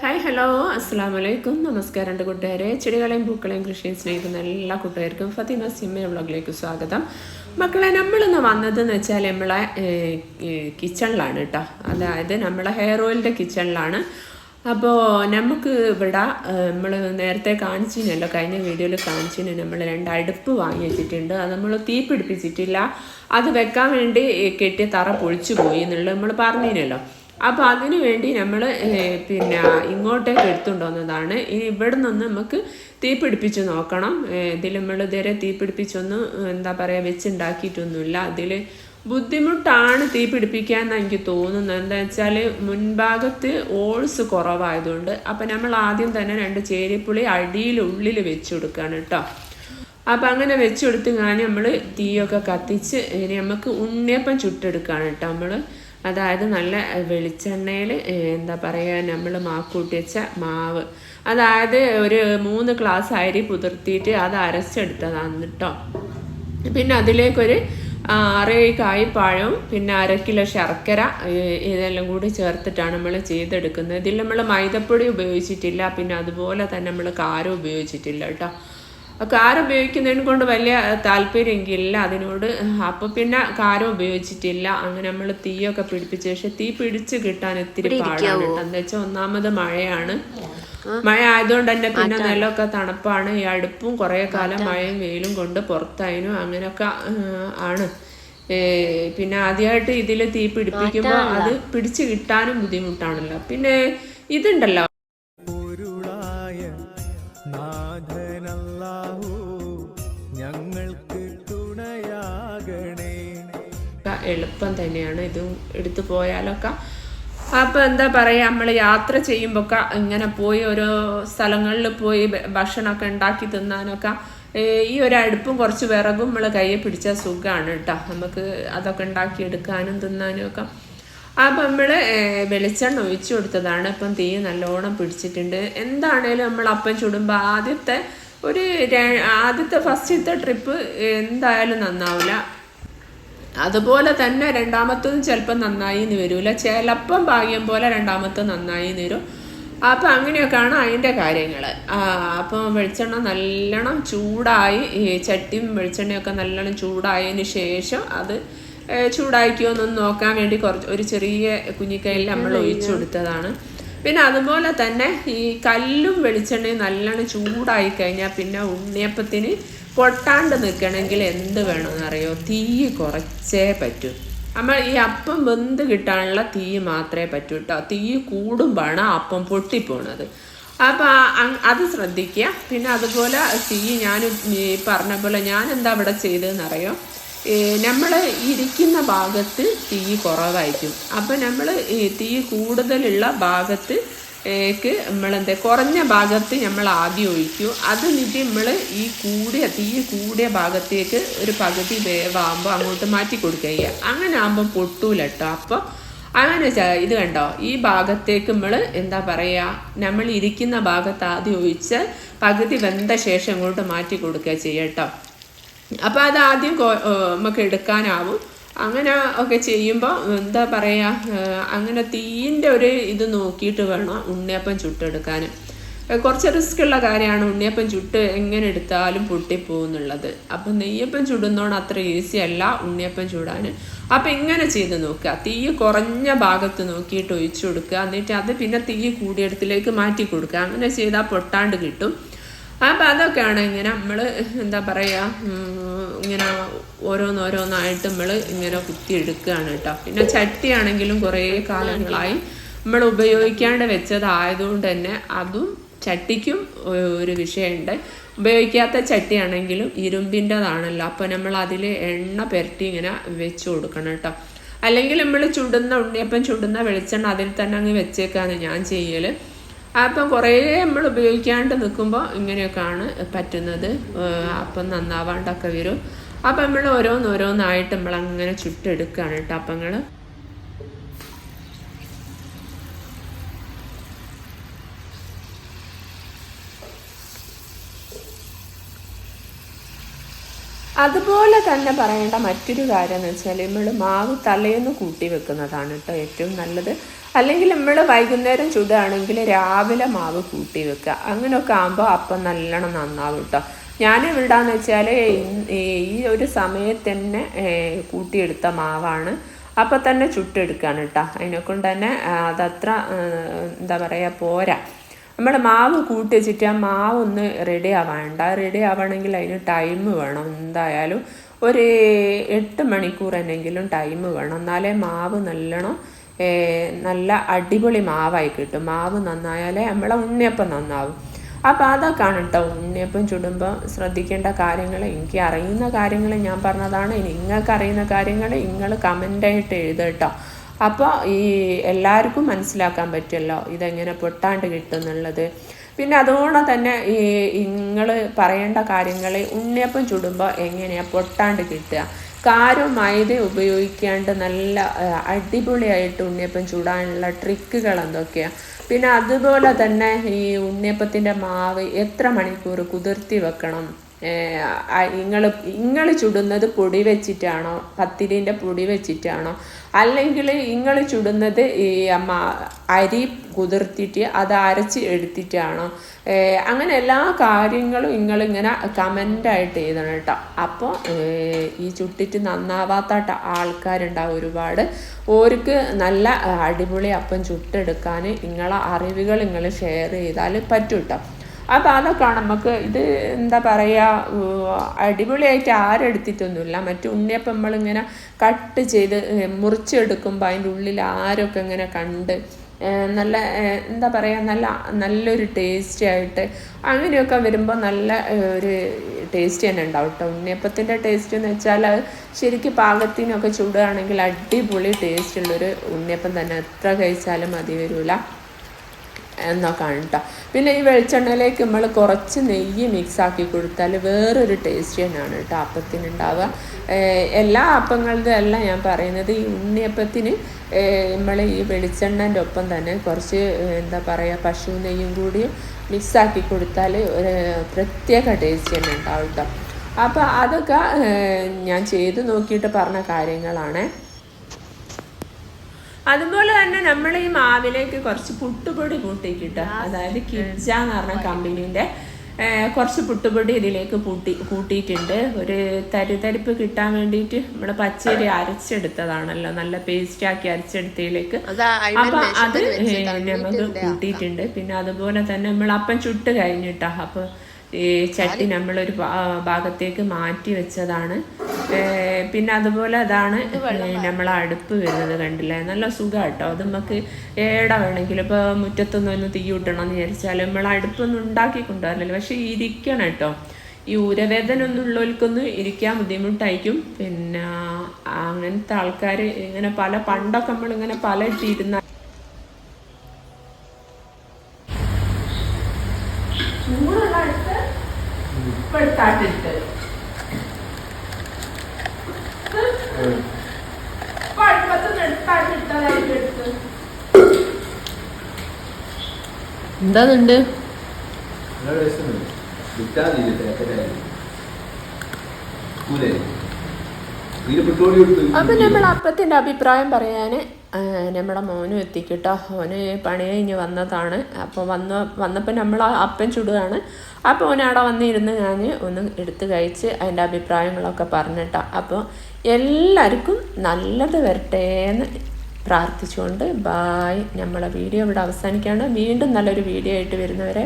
Hi hello അസ്സാം വലൈക്കും നമസ്കാരം രണ്ട് കൂട്ടുകാരെ. ചെടികളെയും പൂക്കളെയും കൃഷിയും സ്നേഹിക്കുന്ന എല്ലാ കൂട്ടുകാർക്കും ഫത്തിമ സിമ്മ വ്ളോഗിലേക്ക് സ്വാഗതം. മക്കളെ നമ്മളിന്ന് വന്നതെന്ന് വെച്ചാൽ നമ്മളെ കിച്ചണിലാണ് കേട്ടോ. അതായത് നമ്മളെ ഹെയർ ഓയിലിന്റെ കിച്ചണിലാണ്. അപ്പോൾ നമുക്ക് ഇവിടെ നമ്മൾ നേരത്തെ കാണിച്ചിനല്ലോ കഴിഞ്ഞ വീഡിയോയിൽ കാണിച്ചിന് നമ്മൾ രണ്ട് അടുപ്പ് വാങ്ങി വെച്ചിട്ടുണ്ട്. അത് നമ്മൾ തീ പിടിപ്പിച്ചിട്ടില്ല. അത് വെക്കാൻ വേണ്ടി കെട്ടിയ തറ പൊളിച്ചു പോയി എന്നുള്ളത് നമ്മൾ പറഞ്ഞിനല്ലോ അപ്പോൾ അതിനു വേണ്ടി നമ്മൾ പിന്നെ ഇങ്ങോട്ടേക്ക് എടുത്തുകൊണ്ടുവന്നതാണ്. ഇനി ഇവിടെ നിന്ന് നമുക്ക് തീ പിടിപ്പിച്ച് നോക്കണം. ഇതിൽ നമ്മൾ ഇതുവരെ തീ പിടിപ്പിച്ചൊന്നും എന്താ പറയുക വെച്ചുണ്ടാക്കിയിട്ടൊന്നുമില്ല. അതിൽ ബുദ്ധിമുട്ടാണ് തീ പിടിപ്പിക്കാൻ എന്ന് എനിക്ക് തോന്നുന്നത്. എന്താ വെച്ചാൽ മുൻഭാഗത്ത് ഓൾസ് കുറവായതുകൊണ്ട് അപ്പം നമ്മൾ ആദ്യം തന്നെ രണ്ട് ചേരിപ്പുളി അടിയിൽ ഉള്ളിൽ വെച്ച് കൊടുക്കുകയാണ് കേട്ടോ അപ്പം അങ്ങനെ വെച്ച് കൊടുത്ത് നമ്മൾ തീയൊക്കെ കത്തിച്ച് ഇനി നമുക്ക് ഉണ്ണിയപ്പം ചുട്ടെടുക്കുകയാണ് കേട്ടോ നമ്മൾ അതായത് നല്ല വെളിച്ചെണ്ണയിൽ എന്താ പറയുക നമ്മൾ മാക്കൂട്ടി വെച്ച മാവ്. അതായത് ഒരു മൂന്ന് ഗ്ലാസ് അരി പുതിർത്തിയിട്ട് അത് അരച്ചെടുത്തതാണ് കേട്ടോ പിന്നെ അതിലേക്കൊരു അറേ കായ്പാഴവും പിന്നെ അര കിലോ ശർക്കര ഇതെല്ലാം കൂടി ചേർത്തിട്ടാണ് നമ്മൾ ചെയ്തെടുക്കുന്നത്. ഇതിൽ നമ്മൾ മൈദപ്പൊടി ഉപയോഗിച്ചിട്ടില്ല പിന്നെ അതുപോലെ തന്നെ നമ്മൾ കാരം ഉപയോഗിച്ചിട്ടില്ല കേട്ടോ. കാരം ഉപയോഗിക്കുന്നതിനെ കൊണ്ട് വലിയ താല്പര്യമെങ്കിലില്ല. അതിനോട് അപ്പോൾ പിന്നെ കാരം ഉപയോഗിച്ചിട്ടില്ല. അങ്ങനെ നമ്മൾ തീയൊക്കെ പിടിപ്പിച്ചു പക്ഷെ തീ പിടിച്ച് കിട്ടാൻ ഇത്തിരി പാടാണ്. എന്താ വെച്ചാൽ ഒന്നാമത് മഴയാണ്. മഴ ആയതുകൊണ്ട് തന്നെ പിന്നെ നിലമൊക്കെ തണുപ്പാണ്. ഈ അടുപ്പും കുറേ കാലം മഴയും വെയിലും കൊണ്ട് പുറത്തായിരുന്നു അങ്ങനെയൊക്കെ ആണ്. പിന്നെ ആദ്യമായിട്ട് ഇതിൽ തീ പിടിപ്പിക്കുമ്പോൾ അത് പിടിച്ചു കിട്ടാനും ബുദ്ധിമുട്ടാണല്ലോ. പിന്നെ ഇതുണ്ടല്ലോ എളുപ്പം തന്നെയാണ് ഇത് എടുത്തു പോയാലൊക്കെ. അപ്പോൾ എന്താ പറയുക നമ്മൾ യാത്ര ചെയ്യുമ്പോഴൊക്കെ ഇങ്ങനെ പോയി ഓരോ സ്ഥലങ്ങളിൽ പോയി ഭക്ഷണമൊക്കെ ഉണ്ടാക്കി തിന്നാനൊക്കെ ഈ ഒരു അടുപ്പും കുറച്ച് വിറകും നമ്മൾ കയ്യിൽ പിടിച്ചാൽ സുഖമാണ് കേട്ടോ നമുക്ക് അതൊക്കെ ഉണ്ടാക്കി എടുക്കാനും തിന്നാനും ഒക്കെ. അപ്പം നമ്മൾ വെളിച്ചെണ്ണ ഒഴിച്ചു കൊടുത്തതാണ്. ഇപ്പം തീ നല്ലോണം പിടിച്ചിട്ടുണ്ട്. എന്താണേലും നമ്മൾ അപ്പം ചുടുമ്പോൾ ആദ്യത്തെ ഒരു ആദ്യത്തെ ഫസ്റ്റത്തെ ട്രിപ്പ് എന്തായാലും നന്നാവില്ല അതുപോലെ തന്നെ രണ്ടാമത്തതും ചിലപ്പം നന്നായി എന്ന് വരില്ല ചിലപ്പം ഭാഗ്യം പോലെ രണ്ടാമത്തെ നന്നായി എന്ന് വരും. അപ്പം അങ്ങനെയൊക്കെയാണ് അതിന്റെ കാര്യങ്ങൾ അപ്പം വെളിച്ചെണ്ണ നല്ലോണം ചൂടായി ഈ ചട്ടിയും വെളിച്ചെണ്ണയൊക്കെ നല്ലോണം ചൂടായതിന് ശേഷം അത് ചൂടാക്കിയോ എന്നൊന്ന് നോക്കാൻ വേണ്ടി കുറച്ച് ഒരു ചെറിയ കുഞ്ഞിക്കൈയിൽ നമ്മൾ ഒഴിച്ചു കൊടുത്തതാണ്. പിന്നെ അതുപോലെ തന്നെ ഈ കല്ലും വെളിച്ചെണ്ണയും നല്ലോണം ചൂടായി കഴിഞ്ഞാൽ പിന്നെ ഉണ്ണിയപ്പത്തിന് പൊട്ടാണ്ട് നിൽക്കണമെങ്കിൽ എന്ത് വേണമെന്നറിയോ? തീ കുറച്ചേ പറ്റൂ. നമ്മൾ ഈ അപ്പം വെന്ത് കിട്ടാനുള്ള തീ മാത്രമേ പറ്റൂ കേട്ടോ. തീ കൂടുമ്പോഴാണ് അപ്പം പൊട്ടിപ്പോണത്. അപ്പോൾ അത് ശ്രദ്ധിക്കുക. പിന്നെ അതുപോലെ തീ ഞാൻ ഈ പറഞ്ഞ പോലെ ഞാൻ എന്താ ഇവിടെ ചെയ്തതെന്നറിയോ നമ്മൾ ഇരിക്കുന്ന ഭാഗത്ത് തീ കുറവായിരിക്കും. അപ്പോൾ നമ്മൾ തീ കൂടുതലുള്ള ഭാഗത്ത് നമ്മളെന്താ കുറഞ്ഞ ഭാഗത്ത് നമ്മൾ ആദ്യം ഒഴിക്കും. അത് എന്നിട്ട് നമ്മൾ ഈ കൂടിയ തീ കൂടിയ ഭാഗത്തേക്ക് ഒരു പകുതി വേവാകുമ്പോൾ അങ്ങോട്ട് മാറ്റി കൊടുക്കുക ചെയ്യുക. അങ്ങനെ ആകുമ്പോൾ പൊട്ടൂല കേട്ടോ അപ്പോൾ അങ്ങനെ ഇത് കണ്ടോ? ഈ ഭാഗത്തേക്ക് നമ്മൾ എന്താ പറയുക നമ്മൾ ഇരിക്കുന്ന ഭാഗത്ത് ആദ്യം ഒഴിച്ച് പകുതി വെന്ത ശേഷം അങ്ങോട്ട് മാറ്റി കൊടുക്കുക ചെയ്യട്ടോ അപ്പോൾ അത് ആദ്യം നമുക്ക് എടുക്കാനാവും. അങ്ങനെ ഒക്കെ ചെയ്യുമ്പോൾ എന്താ പറയുക അങ്ങനെ തീന്റെ ഒരു ഇത് നോക്കിയിട്ട് വേണം ഉണ്ണിയപ്പം ചുട്ടെടുക്കാൻ. കുറച്ച് റിസ്ക് ഉള്ള കാര്യമാണ് ഉണ്ണിയപ്പം ചുട്ട് എങ്ങനെ എടുത്താലും പൊട്ടിപ്പോകുന്നുള്ളത് അപ്പം നെയ്യപ്പം ചുടുന്നോണ്ട് അത്ര ഈസി അല്ല ഉണ്ണിയപ്പം ചൂടാൻ അപ്പം ഇങ്ങനെ ചെയ്ത് നോക്കുക. തീ കുറഞ്ഞ ഭാഗത്ത് നോക്കിയിട്ട് ഒഴിച്ചു കൊടുക്കുക. എന്നിട്ട് അത് പിന്നെ തീ കൂടിയിടത്തിലേക്ക് മാറ്റി കൊടുക്കുക. അങ്ങനെ ചെയ്താൽ പൊട്ടാണ്ട് കിട്ടും. അപ്പം അതൊക്കെയാണ് ഇങ്ങനെ നമ്മൾ എന്താ പറയുക ഇങ്ങനെ ഓരോന്നോരോന്നായിട്ട് നമ്മൾ ഇങ്ങനെ കുത്തിയെടുക്കുകയാണ് കേട്ടോ. പിന്നെ ചട്ടിയാണെങ്കിലും കുറേ കാലങ്ങളായി നമ്മൾ ഉപയോഗിക്കാണ്ട് വെച്ചതായതുകൊണ്ട് തന്നെ അതും ചട്ടിക്കും ഒരു വിഷയമുണ്ട്. ഉപയോഗിക്കാത്ത ചട്ടിയാണെങ്കിലും ഇരുമ്പിന്റെതാണല്ലോ. അപ്പോൾ നമ്മൾ അതിൽ എണ്ണ പുരട്ടി ഇങ്ങനെ വെച്ച് കൊടുക്കണം കേട്ടോ. അല്ലെങ്കിൽ നമ്മൾ ചുടുന്ന ഉണ്ണിയപ്പം ചുടുന്ന വെളിച്ചെണ്ണ അതിൽ തന്നെ അങ്ങ് വെച്ചേക്കാണ് ഞാൻ ചെയ്യൽ അപ്പം കുറേ നമ്മൾ ഉപയോഗിക്കാണ്ട് നിൽക്കുമ്പോൾ ഇങ്ങനെയൊക്കെയാണ് പറ്റുന്നത്. അപ്പം നന്നാവാണ്ടൊക്കെ വരും. അപ്പം നമ്മൾ ഓരോന്നോരോന്നായിട്ട് നമ്മൾ അങ്ങനെ ചുട്ടെടുക്കുകയാണ് കേട്ടോ അപ്പങ്ങൾ. അതുപോലെ തന്നെ പറയേണ്ട മറ്റൊരു കാര്യം എന്ന് വെച്ചാൽ നമ്മൾ മാവ് തലേന്ന് കൂട്ടി വെക്കുന്നതാണ് കേട്ടോ ഏറ്റവും നല്ലത്. അല്ലെങ്കിൽ നമ്മൾ വൈകുന്നേരം ചുടുകയാണെങ്കിൽ രാവിലെ മാവ് കൂട്ടി വെക്കുക. അങ്ങനെയൊക്കെ ആകുമ്പോൾ അപ്പം നല്ലോണം നന്നാവും കേട്ടോ ഞാൻ എവിടാന്ന് വെച്ചാൽ ഈ ഒരു സമയത്ത് തന്നെ കൂട്ടിയെടുത്ത മാവാണ്. അപ്പം തന്നെ ചുട്ടെടുക്കുകയാണ് കേട്ടോ അതിനെക്കൊണ്ട് തന്നെ അതത്ര എന്താ പറയുക പോരാ. നമ്മൾ മാവ് കൂട്ടി വെച്ചിട്ട് ആ മാവ് ഒന്ന് റെഡി ആവാണ്ട റെഡി ആവണമെങ്കിൽ അതിന് ടൈം വേണം. എന്തായാലും ഒരു എട്ട് മണിക്കൂർ എന്നെങ്കിലും ടൈം വേണം. എന്നാലേ മാവ് നല്ലോണം നല്ല അടിപൊളി മാവായി കിട്ടും. മാവ് നന്നായാലേ നമ്മളെ ഉണ്ണിയപ്പം നന്നാവും. അപ്പോൾ അതൊക്കെയാണ് കേട്ടോ ഉണ്ണിയപ്പം ചുടുമ്പോൾ ശ്രദ്ധിക്കേണ്ട കാര്യങ്ങൾ. എനിക്ക് അറിയുന്ന കാര്യങ്ങൾ ഞാൻ പറഞ്ഞതാണ്. നിങ്ങൾക്ക് അറിയുന്ന കാര്യങ്ങൾ നിങ്ങൾ കമന്റായിട്ട് എഴുതട്ടോ അപ്പോൾ ഈ എല്ലാവർക്കും മനസ്സിലാക്കാൻ പറ്റുമല്ലോ ഇതെങ്ങനെ പൊട്ടാണ്ട് കിട്ടുന്നുള്ളത്. പിന്നെ അതുകൊണ്ട് തന്നെ ഈ നിങ്ങൾ പറയേണ്ട കാര്യങ്ങൾ ഉണ്ണിയപ്പം ചുടുമ്പോൾ എങ്ങനെയാണ് പൊട്ടാണ്ട് കിട്ടുക? കാരും മൈദ ഉപയോഗിക്കാണ്ട് നല്ല അടിപൊളിയായിട്ട് ഉണ്ണിയപ്പം ചൂടാനുള്ള ട്രിക്കുകൾ എന്തൊക്കെയാണ് പിന്നെ അതുപോലെ തന്നെ ഈ ഉണ്ണിയപ്പത്തിന്റെ മാവ് എത്ര മണിക്കൂർ കുതിർത്തി വെക്കണം? നിങ്ങൾ നിങ്ങൾ ചുടുന്നത് പൊടി വെച്ചിട്ടാണോ? പത്തിരിന്റെ പൊടി വെച്ചിട്ടാണോ? അല്ലെങ്കിൽ നിങ്ങൾ ചുടുന്നത് ഈ അമ്മ അരി കുതിർത്തിട്ട് അത് അരച്ച് എടുത്തിട്ടാണോ? അങ്ങനെ എല്ലാ കാര്യങ്ങളും നിങ്ങളിങ്ങനെ കമന്റായിട്ട് എഴുതണം കേട്ടോ. അപ്പോൾ ഈ ചുട്ടിട്ട് നന്നാവാത്ത ആൾക്കാരുണ്ടാവും ഒരുപാട്. ഓർക്ക് നല്ല അടിപൊളി അപ്പം ചുട്ടെടുക്കാൻ നിങ്ങളെ അറിവുകൾ നിങ്ങൾ ഷെയർ ചെയ്താൽ പറ്റും കേട്ടോ അപ്പോൾ അതൊക്കെ നമുക്ക് ഇത് എന്താ പറയുക അടിപൊളിയായിട്ട് ആരെടുത്തിട്ടൊന്നുമില്ല. മറ്റു ഉണ്ണിയപ്പം നമ്മളിങ്ങനെ കട്ട് ചെയ്ത് മുറിച്ചെടുക്കുമ്പോൾ അതിന്റെ ഉള്ളിൽ ആരൊക്കെ ഇങ്ങനെ കണ്ട് നല്ല എന്താ പറയുക നല്ല നല്ലൊരു ടേസ്റ്റി ആയിട്ട് അങ്ങനെയൊക്കെ വരുമ്പോൾ നല്ല ഒരു ടേസ്റ്റ് തന്നെ ഉണ്ടാവും കേട്ടോ ഉണ്ണിയപ്പത്തിന്റെ ടേസ്റ്റ് എന്ന് വെച്ചാൽ അത് ശരിക്കും പാകത്തിനൊക്കെ ചൂടുകയാണെങ്കിൽ അടിപൊളി ടേസ്റ്റ് ഉള്ളൊരു ഉണ്ണിയപ്പം തന്നെ. എത്ര കഴിച്ചാലും മതി വരില്ല എന്നൊക്കെയാണ് കേട്ടോ പിന്നെ ഈ വെളിച്ചെണ്ണയിലേക്ക് നമ്മൾ കുറച്ച് നെയ്യ് മിക്സ് ആക്കി കൊടുത്താൽ വേറൊരു ടേസ്റ്റ് തന്നെയാണ് കേട്ടോ അപ്പത്തിന് ഉണ്ടാവുക എല്ലാ അപ്പങ്ങളുടെ അല്ല ഞാൻ പറയുന്നത് ഈ ഉണ്ണിയപ്പത്തിന് നമ്മൾ ഈ വെളിച്ചെണ്ണന്റെ ഒപ്പം തന്നെ കുറച്ച് എന്താ പറയുക പശു നെയ്യും കൂടിയും മിക്സ് ആക്കി കൊടുത്താൽ ഒരു പ്രത്യേക ടേസ്റ്റ് തന്നെ ഉണ്ടാവും കേട്ടോ അപ്പോൾ അതൊക്കെ ഞാൻ ചെയ്ത് നോക്കിയിട്ട് പറഞ്ഞ കാര്യങ്ങളാണ്. അതുപോലെ തന്നെ നമ്മൾ ഈ മാവിലേക്ക് കുറച്ച് പുട്ടുപൊടി കൂട്ടിക്കിട്ട് അതായത് കിബ്ജ എന്ന് പറഞ്ഞ കമ്പനീന്റെ കുറച്ച് പുട്ടുപൊടി ഇതിലേക്ക് പൂട്ടി കൂട്ടിയിട്ടുണ്ട്. ഒരു തരിതരിപ്പ് കിട്ടാൻ വേണ്ടിയിട്ട് നമ്മൾ പച്ചരി അരച്ചെടുത്തതാണല്ലോ നല്ല പേസ്റ്റ് ആക്കി അരച്ചെടുത്തതിലേക്ക്. അപ്പൊ അത് നമുക്ക് കൂട്ടിയിട്ടുണ്ട്. പിന്നെ അതുപോലെ തന്നെ നമ്മൾ അപ്പം ചുട്ട് കഴിഞ്ഞിട്ടാ അപ്പൊ ചട്ടി നമ്മളൊരു ഒരു ഭാഗത്തേക്ക് മാറ്റി വെച്ചതാണ്. പിന്നെ അതുപോലെ അതാണ് നമ്മൾ അടുപ്പ് വരുന്നത് കണ്ടില്ലേ? നല്ല സുഖം കേട്ടോ അത് നമുക്ക് ഏട വേണമെങ്കിലും ഇപ്പോൾ മുറ്റത്തൊന്നും ഒന്ന് തീ കിട്ടണം എന്ന് വിചാരിച്ചാൽ നമ്മൾ അടുപ്പൊന്നും ഉണ്ടാക്കി കൊണ്ടുവരില്ലല്ലോ പക്ഷെ ഇരിക്കണം കേട്ടോ. ഈ ഉരവേദന ഒന്നും ഉള്ളവർക്കൊന്നും ഇരിക്കാൻ ബുദ്ധിമുട്ടായിരിക്കും. പിന്നെ അങ്ങനത്തെ ആൾക്കാർ ഇങ്ങനെ പല പണ്ടൊക്കെ നമ്മളിങ്ങനെ പല ഇട്ടിരുന്ന പെട്രോളി കൊടുത്ത് അപ്പൊ നമ്മൾ അപ്പത്തിന്റെ അഭിപ്രായം പറയാന് നമ്മുടെ മോനും എത്തിക്കിട്ടോ. ഓന് പണി കഴിഞ്ഞ് വന്നതാണ്. അപ്പോൾ വന്ന വന്നപ്പോൾ നമ്മൾ അപ്പൻ ചുടുകയാണ്. അപ്പോൾ ഓൻ അവിടെ വന്നിരുന്ന് ഞാൻ ഒന്ന് എടുത്ത് കഴിച്ച് അതിന്റെ അഭിപ്രായങ്ങളൊക്കെ പറഞ്ഞിട്ടോ. അപ്പോൾ എല്ലാവർക്കും നല്ലത് വരട്ടെ എന്ന് പ്രാർത്ഥിച്ചുകൊണ്ട് ബായ് നമ്മളെ വീഡിയോ ഇവിടെ അവസാനിക്കുകയാണ്. വീണ്ടും നല്ലൊരു വീഡിയോ ആയിട്ട് വരുന്നവരെ